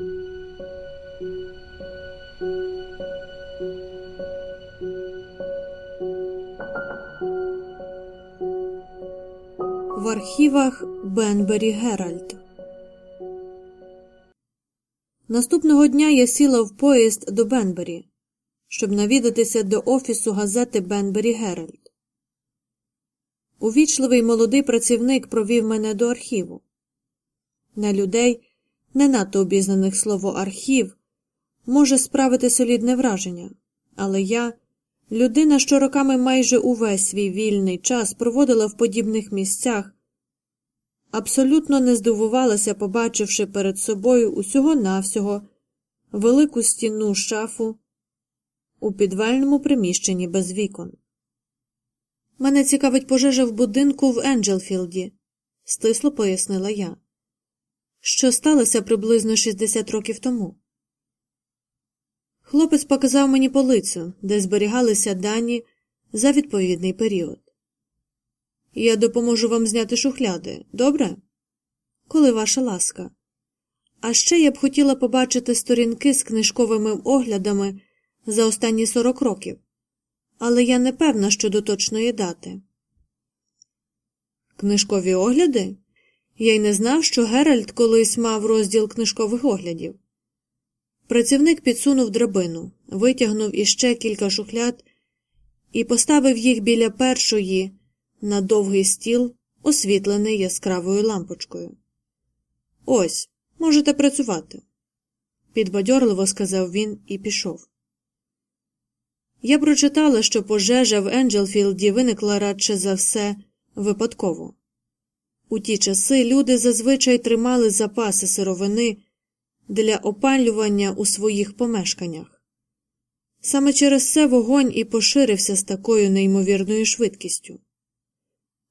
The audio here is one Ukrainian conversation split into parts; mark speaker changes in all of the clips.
Speaker 1: В архівах Бенбері Геральд. Наступного дня я сіла в поїзд до Бенбері, щоб навідатися до офісу газети Бенбері Геральд. Увічливий молодий працівник провів мене до архіву. На людей, не надто обізнаних слово архів, може справити солідне враження, але я, людина, що роками майже увесь свій вільний час проводила в подібних місцях, абсолютно не здивувалася, побачивши перед собою усього навсього велику стінну шафу у підвальному приміщенні без вікон. Мене цікавить пожежа в будинку в Енджелфілді, стисло пояснила я. Що сталося приблизно 60 років тому. Хлопець показав мені полицю, де зберігалися дані за відповідний період. Я допоможу вам зняти шухляди, добре? Коли ваша ласка. А ще я б хотіла побачити сторінки з книжковими оглядами за останні 40 років, але я не певна щодо точної дати. Книжкові огляди? Я й не знав, що Геральт колись мав розділ книжкових оглядів. Працівник підсунув драбину, витягнув іще кілька шухляд і поставив їх біля першої на довгий стіл, освітлений яскравою лампочкою. Ось, можете працювати, підбадьорливо сказав він і пішов. Я прочитала, що пожежа в Енджелфілді виникла радше за все випадково. У ті часи люди зазвичай тримали запаси сировини для опалювання у своїх помешканнях. Саме через це вогонь і поширився з такою неймовірною швидкістю.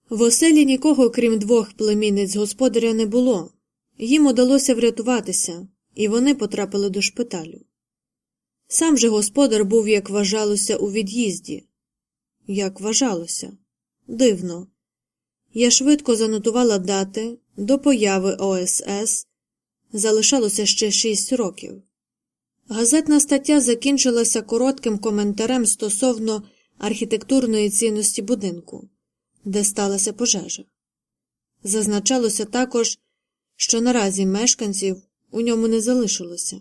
Speaker 1: В оселі нікого, крім двох племінниць господаря, не було, їм удалося врятуватися, і вони потрапили до шпиталю. Сам же господар був, як вважалося, у від'їзді. Як вважалося, дивно. Я швидко занотувала дати до появи ОСС залишалося ще шість років. Газетна стаття закінчилася коротким коментарем стосовно архітектурної цінності будинку, де сталася пожежа. Зазначалося також, що наразі мешканців у ньому не залишилося.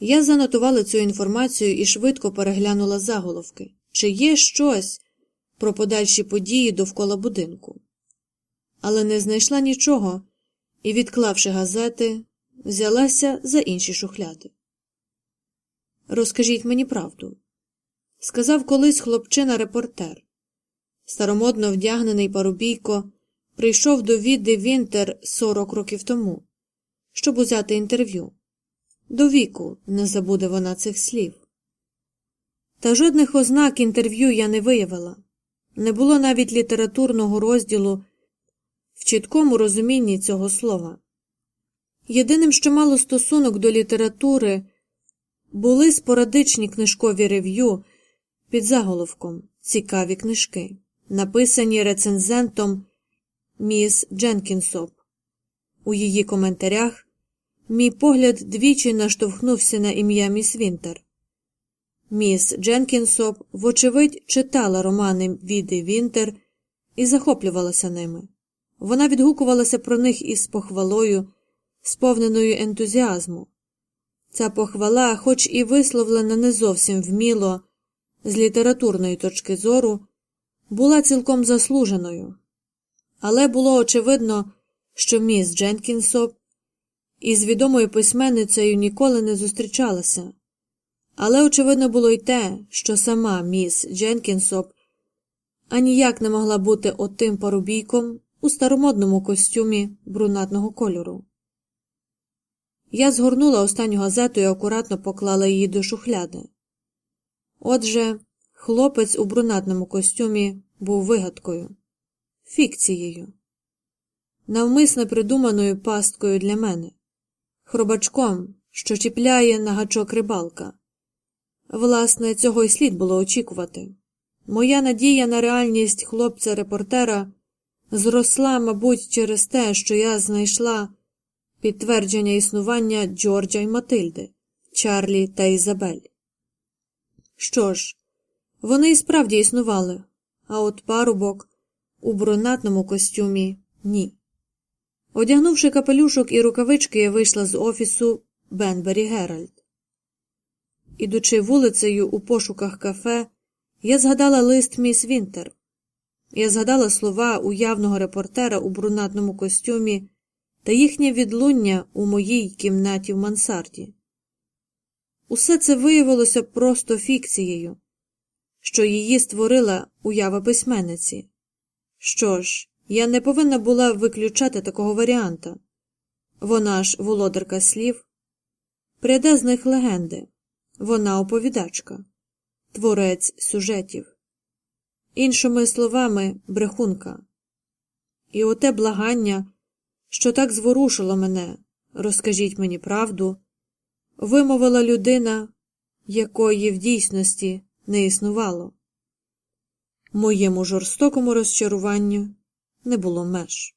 Speaker 1: Я занотувала цю інформацію і швидко переглянула заголовки, чи є щось про подальші події довкола будинку, але не знайшла нічого і, відклавши газети, взялася за інші шухляди. Розкажіть мені правду, сказав колись хлопчина репортер. Старомодно вдягнений парубійко прийшов до Відди Вінтер 40 років тому, щоб узяти інтерв'ю. До віку не забуде вона цих слів. Та жодних ознак інтерв'ю я не виявила. Не було навіть літературного розділу в чіткому розумінні цього слова. Єдиним, що мало стосунок до літератури, були спорадичні книжкові рев'ю під заголовком Цікаві книжки, написані рецензентом міс Дженкінсоп. У її коментарях мій погляд двічі наштовхнувся на ім'я міс Вінтер. Міс Дженкінсоп, вочевидь, читала романи Віди Вінтер і захоплювалася ними. Вона відгукувалася про них із похвалою, сповненою ентузіазму. Ця похвала, хоч і висловлена не зовсім вміло, з літературної точки зору, була цілком заслуженою. Але було очевидно, що міс Дженкінсоп із відомою письменницею ніколи не зустрічалася. Але очевидно було й те, що сама міс Дженкінсоп аніяк не могла бути отим парубійком у старомодному костюмі брунатного кольору. Я згорнула останню газету і акуратно поклала її до шухляди. Отже, хлопець у брунатному костюмі був вигадкою, фікцією, навмисно придуманою пасткою для мене, хробачком, що чіпляє на гачок рибалка. Власне, цього й слід було очікувати. Моя надія на реальність хлопця репортера зросла, мабуть, через те, що я знайшла підтвердження існування Джорджа і Матильди, Чарлі та Ізабель. Що ж, вони і справді існували, а от парубок у брунатному костюмі ні. Одягнувши капелюшок і рукавички, я вийшла з офісу Бенбері Геральд. Ідучи вулицею у пошуках кафе, я згадала лист міс Вінтер. Я згадала слова уявного репортера у брунатному костюмі та їхнє відлуння у моїй кімнаті в мансарді. Усе це виявилося просто фікцією, що її створила уява письменниці. Що ж, я не повинна була виключати такого варіанта. Вона ж володарка слів, пряде з них легенди, вона оповідачка, творець сюжетів. Іншими словами, брехунка. І оте благання, що так зворушило мене, розкажіть мені правду, вимовила людина, якої в дійсності не існувало. Моєму жорстокому розчаруванню не було меж.